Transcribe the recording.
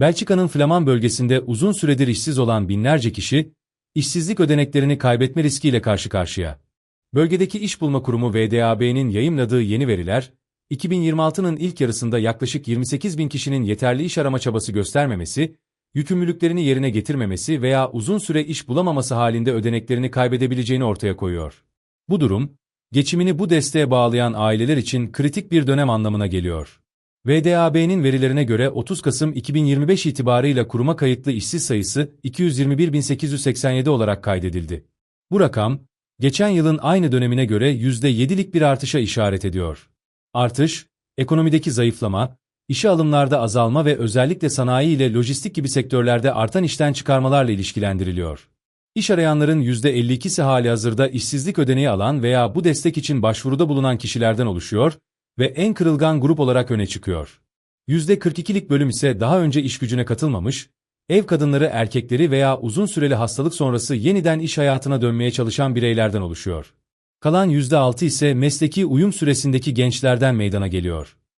Belçika'nın Flaman bölgesinde uzun süredir işsiz olan binlerce kişi, işsizlik ödeneklerini kaybetme riskiyle karşı karşıya. Bölgedeki İş Bulma Kurumu VDAB'nin yayımladığı yeni veriler, 2026'nın ilk yarısında yaklaşık 28 bin kişinin yeterli iş arama çabası göstermemesi, yükümlülüklerini yerine getirmemesi veya uzun süre iş bulamaması halinde ödeneklerini kaybedebileceğini ortaya koyuyor. Bu durum, geçimini bu desteğe bağlayan aileler için kritik bir dönem anlamına geliyor. VDAB'nin verilerine göre 30 Kasım 2025 itibarıyla kuruma kayıtlı işsiz sayısı 221.887 olarak kaydedildi. Bu rakam, geçen yılın aynı dönemine göre %7'lik bir artışa işaret ediyor. Artış, ekonomideki zayıflama, işe alımlarda azalma ve özellikle sanayi ile lojistik gibi sektörlerde artan işten çıkarmalarla ilişkilendiriliyor. İş arayanların %52'si hali hazırda işsizlik ödeneği alan veya bu destek için başvuruda bulunan kişilerden oluşuyor ve en kırılgan grup olarak öne çıkıyor. %42'lik bölüm ise daha önce iş gücüne katılmamış, ev kadınları erkekleri veya uzun süreli hastalık sonrası yeniden iş hayatına dönmeye çalışan bireylerden oluşuyor. Kalan %6 ise mesleki uyum süresindeki gençlerden meydana geliyor.